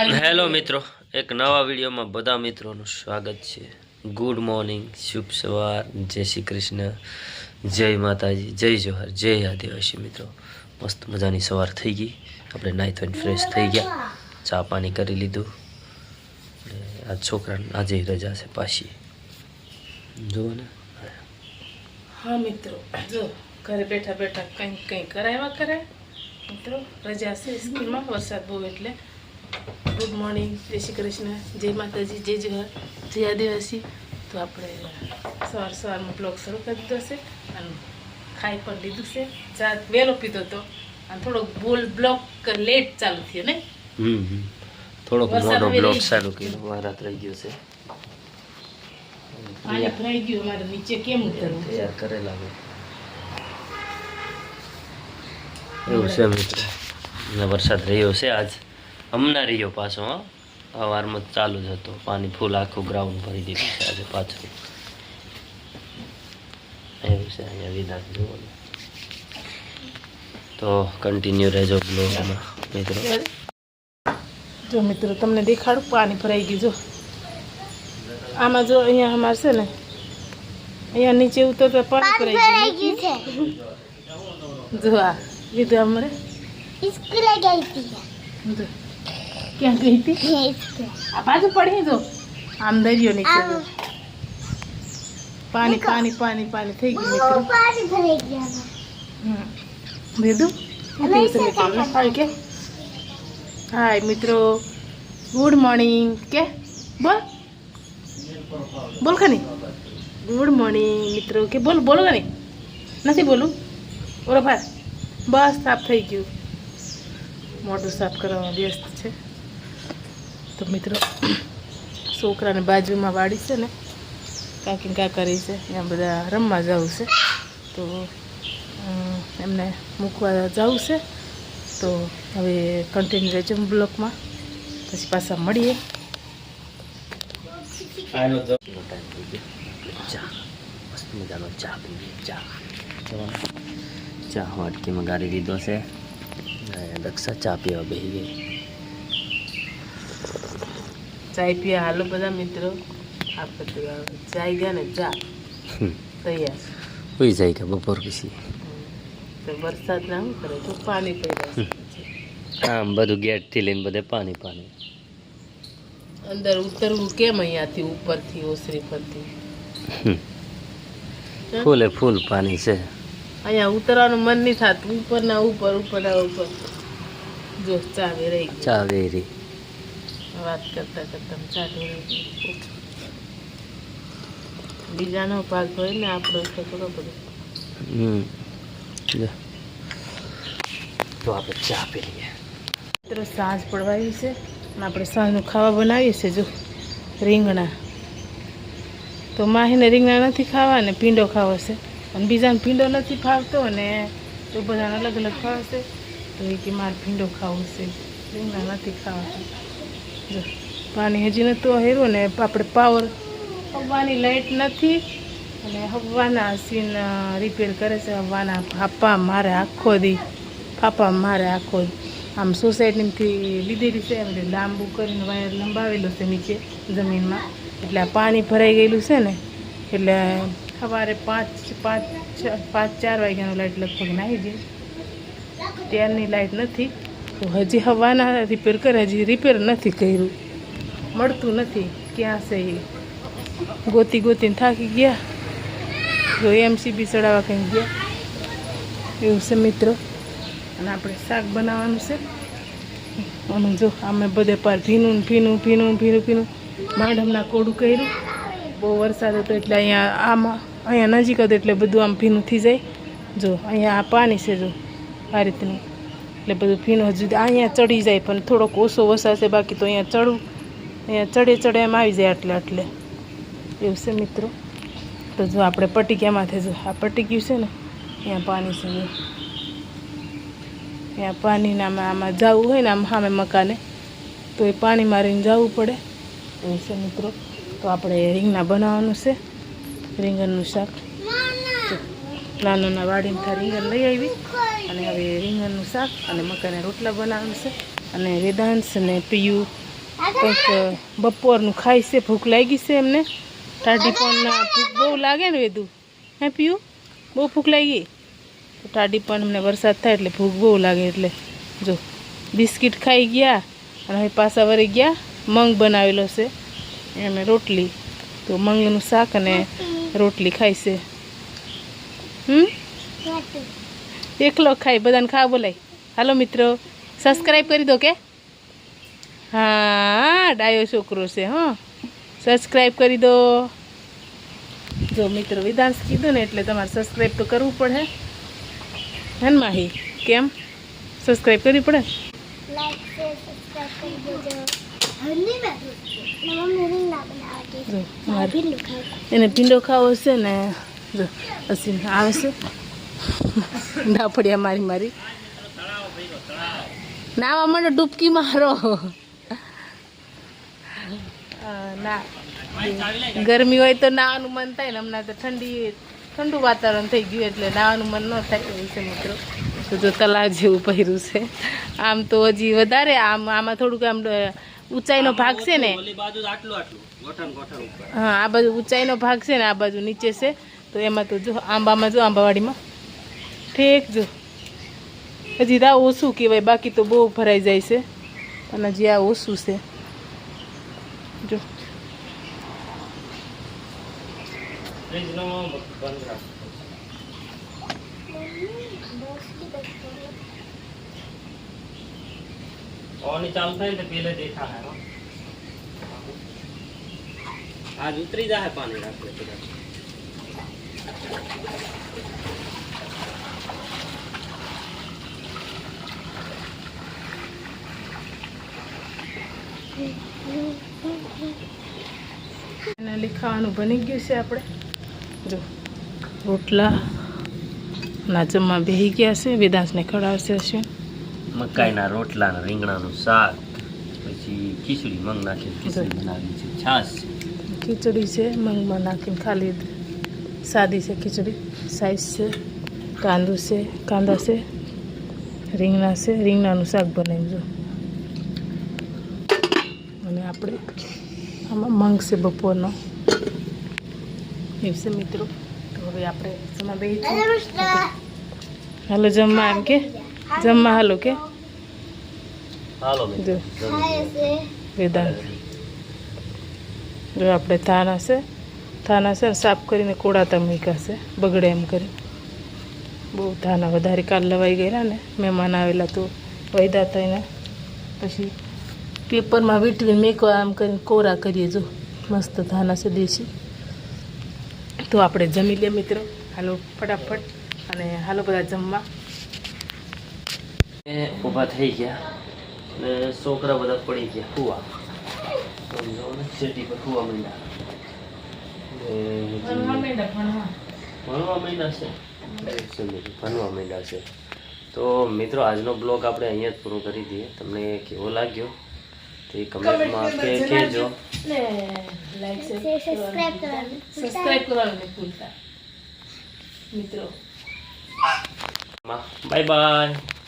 Hello મિત્રો, એક નવા વિડીયોમાં બધા મિત્રોનું સ્વાગત છે. ગુડ મોર્નિંગ શુભ સવાર, જય શ્રી કૃષ્ણ, જય માતાજી, જય જોહર, જય આદિવાસી મિત્રો. મસ્ત મજાની સવાર થઈ ગઈ. આપણે નાહી ધોઈને ફ્રેશ થઈ ગયા. ચા પાણી કરી લીધું. આ છોકરાને આજે રજા છે પાછી. જુઓ ને. હા મિત્રો, જો, ઘરે બેઠા બેઠા કંઈક કંઈ કરાવ્યા કરે. મિત્રો, રજા છે સ્કૂલમાં, વરસાદ બહુ એટલે. ગુડ મોર્નિંગ જય શ્રી કૃષ્ણ જય માતાજી જય જોહર જય આદિવાસી. તો આપણે સવાર સવારમાં બ્લોગ શરૂ કરી દીધો છે અને ખાઈ પણ લીધું છે. ચા વહેલો પીધો હતો અને થોડોક બોલ બ્લોક લેટ ચાલુ થયો ને. થોડોક મોટો બ્લોક રહી કર્યો. મારા રહી ગયો છે. પાણી ભરાઈ ગયું અમારે નીચે કેમ ઉતરવું? તૈયાર કરેલા હોય. એવું છે મિત્ર. વરસાદ રહ્યો છે આજ. હમણાં રહ્યો પાછો હા. સવારમાં જ ચાલુ જ હતો. પાણી ફૂલ આખું ગ્રાઉન્ડ ભરી દીધું છે આજે પાછું. એવું છે અહીંયા વિધાન જુઓ તો કન્ટિન્યુ રહેજો બ્લોગમાં મિત્રો. જો મિત્રો તમને દેખાડું? પાણી ભરાઈ ગયું જો. આમાં જો અહીંયા અમારે છે ને અહીંયા નીચે ઉતરતા પાણી ભરાઈ ગયું જો આ લીધું અમારે સ્કૂલે ગઈ હતી. જો. ક્યાં ગઈ હતી? આ બાજુ પડી જો આમ દરિયો નીચે પાણી પાણી પાણી પાણી થઈ ગયું મિત્રો પાણી ભરાઈ ગયા હાય કે. હાય મિત્રો. ગુડ મોર્નિંગ કે? બોલ. બોલ ખાની ગુડ મોર્નિંગ મિત્રો. કે બોલ બોલો ખાની નથી બોલું? બરોબર બસ સાફ થઈ ગયું. મોઢું સાફ કરવામાં વ્યસ્ત છે. તો મિત્રો છોકરાને બાજુમાં વાડી છે ને કાકી કાકા રહી છે ત્યાં બધા રમવા જવું છે. તો એમને મૂકવા જવું છે. તો હવે કન્ટિન્યુ રહેજો બ્લોકમાં. પછી પાછા મળીએ. મજાનો ચા પીવીએ. ચા. ચા વાટકીમાં ગાળી દીધો છે. અને દક્ષા ચા પીવા બેસી ગઈ. ચાય પીએ. હાલો બધા મિત્રો. આ બધું ચાય ગયા ને? ચા તૈયાર. હોઈ જાય કે બપોર પછી. તો વરસાદ ના શું કરે? તો પાણી પડ્યા આમ બધું ગેટથી લઈને બધે પાણી પાણી. અંદર ઉતરવું કેમ અહીંયાથી? ઉપરથી ઓસરી પરથી. ફૂલે ફૂલ પાણી છે. અહીંયા ઉતરવાનું મન નહીં થતું. ઉપરના ઉપર ઉપરના ઉપર. જો ચા વેરાઈ ગઈ. ચા વેરી વાત કરતા કરતા ચાલુ બીજાનો ભાગ હોય ને આપણો તો બધો તો આપણે ચા પી લઈએ. મિત્રો સાંજ પડવાવી છે અને આપણે સાંજનું ખાવા બનાવીએ છીએ જો. રીંગણા. તો માહીને રીંગણા નથી ખાવા ને પીંડો ખાવો છે. અને બીજાને પીંડો નથી ફાવતો ને તો બધાને અલગ અલગ ખાવશે તો એ કે મારે પીંડો ખાવો છે. રીંગણા નથી ખાવા પાણી હજી નહોતું હેરું ને આપણે પાવર હવાની લાઇટ નથી અને હવાના સીન રિપેર કરે છે હવાના. ફાપા મારે આખો દી ફાપા મારે આખો દી. આમ સોસાયટીમાંથી લીધેલી છે એટલે લાંબુ કરીને વાયર લંબાવેલું છે નીચે જમીનમાં. એટલે આ પાણી ભરાઈ ગયેલું છે ને, એટલે સવારે પાંચ પાંચ પાંચ, ચાર વાગ્યાનો લાઇટ લગભગ નાહી જાય. ત્યારની લાઇટ નથી. તો હજી હવાના રિપેર કરે, હજી રિપેર નથી કર્યું. મળતું નથી. ક્યાં છે એ? ગોતી ગોતીને થાકી ગયા. જો એમસીબી ચડાવવા કંઈ ગયા. એવું છે મિત્રો. અને આપણે શાક બનાવવાનું છે. અને જો અમે બધે પાર ભીનું ભીનું ભીનું ભીનું ભીનું માંડમના કોડું કર્યું. બહુ વરસાદ હતો એટલે અહીંયા આમાં, અહીંયા નજીક હતું એટલે બધું આમ ભીનું થઈ જાય. જો અહીંયા આ પાણી છે, જો આ રીતનું. એટલે બધું ભીનું હજુ અહીંયા ચડી જાય, પણ થોડોક ઓછો વસાશે બાકી તો અહીંયા ચડવું અહીંયા ચડે ચડે એમ આવી જાય એટલે એટલે એવું છે મિત્રો. તો જો આપણે પટીક્યામાંથી જો, આ પટીક્યું છે ને, અહીંયા પાણી છે અહીંયા પાણીને આમાં આમાં જવું હોય ને આમ સામે મકાને, તો એ પાણી મારીને જવું પડે. એવું છે મિત્રો. તો આપણે રીંગણા બનાવવાનું છે, રીંગણનું શાક. નાના નાના વાડીમાંથી રીંગણ લઈ આવી. અને હવે રીંગણનું શાક અને મકાઈના રોટલા બનાવવાનું છે. અને વેદાંશ અને પિયુ કંઈક બપોરનું ખાય છે. ભૂખ લાગી છે એમને. ટાઢી પણ ભૂખ બહુ લાગે ને વેદું. હે પીયું? બહુ ભૂખ લાગી? તો ટાઢી પણ અમને વરસાદ થાય એટલે ભૂખ બહુ લાગે એટલે. જો, બિસ્કિટ ખાઈ ગયા અને હવે પાછા વળી ગયા. મંગ બનાવેલો છે. અને રોટલી. તો મંગનું શાક અને રોટલી ખાય છે. હમ? એકલો ખાય બધાને ખાવા બોલાય. હાલો મિત્રો સબસ્ક્રાઈબ કરી દો કે? હા ડાયો છોકરો છે હા. સબસ્ક્રાઈબ કરી દો. જો મિત્રો વિધાંશ કીધું ને એટલે તમારે સબસ્ક્રાઈબ તો કરવું પડે. હે માહી કેમ? સબસ્ક્રાઈબ કરવી પડે? એને ભીંડો ખાવો છે ને જો અસીમ આવે છે. ડાફડિયા મારી મારી. નાવા મને ડૂબકી મારો ના. ગરમી હોય તો નાવાનું મન થાય ને હમણાં તો ઠંડી ઠંડુ વાતાવરણ થઈ ગયું એટલે નાવાનું મન ન થાય એવું છે મિત્રો. તો જો તલાવ જેવું પહેર્યું છે. આમ તો હજી વધારે આમ આમાં થોડુંક આમ ઊંચાઈનો ભાગ છે ને. હા આ બાજુ ઊંચાઈનો ભાગ છે ને આ બાજુ નીચે છે. તો એમાં તો જો આંબામાં જો આંબાવાડીમાં. ઠીક જો. હજી તો આ ઓછું કહેવાય બાકી તો બહુ ભરાઈ જાય છે. અને હજી આ ઓછું છે. જો. ચાલુ થાય ને તો પેલે દેખા હે. આજ ઉતરી જાય પાણી રાખે કદાચ એના ખાવાનું બની ગયું છે આપણે. જો રોટલા ના જમવા બેહી ગયા છે વેદાંશને ખવડાવશે અશ્વિન મકાઈના રોટલા રીંગણાનું શાક પછી ખીચડી મગ નાખીને ખીચડી બનાવી છે છાશ. ખીચડી છે મગમાં નાખીને ખાલી સાદી છે ખીચડી. સાઈઝ છે કાંદું છે કાંદા છે રીંગણા છે રીંગણાનું શાક બનાવીજો અને આપણે આમાં મંગ છે બપોરનો. છે મિત્રો? તો હવે આપણે જમવા હાલો જમવા એમ કે? જમવા હાલો કે? હાલો જો. વેદાંત આપણે થાન છે. થાન છે સાફ કરીને કોડાતા મૂકાશે બગડે એમ કરી બહુ થાના વધારે કાલ લવાઈ ગયેલા ને મહેમાન આવેલા તો વૈદા થઈને. પછી પેપરમાં વીટવી મેકવા આમ કરીને કોરા કરીએ જો. મસ્ત થાના છે દેશી. તો આપણે જમી લઈએ મિત્રો. હાલો ફટાફટ. અને હાલો બધા જમવા. એ ઊભા થઈ ગયા. અને છોકરા બધા પડી ગયા કુવા સમજો ને શેટી પર હુવા માંડ્યા ભણવા માંડ્યા છે. ભણવા માંડ્યા છે. તો મિત્રો આજનો બ્લોગ આપણે અહીંયા જ પૂરો કરી દઈએ. તમને કેવો લાગ્યો? તે કમેન્ટમાં કે કહેજો લાઈક સબસ્ક્રાઇબ કરવાનું સબસ્ક્રાઇબ કરવાનું ભૂલતા મિત્રો બાય બાય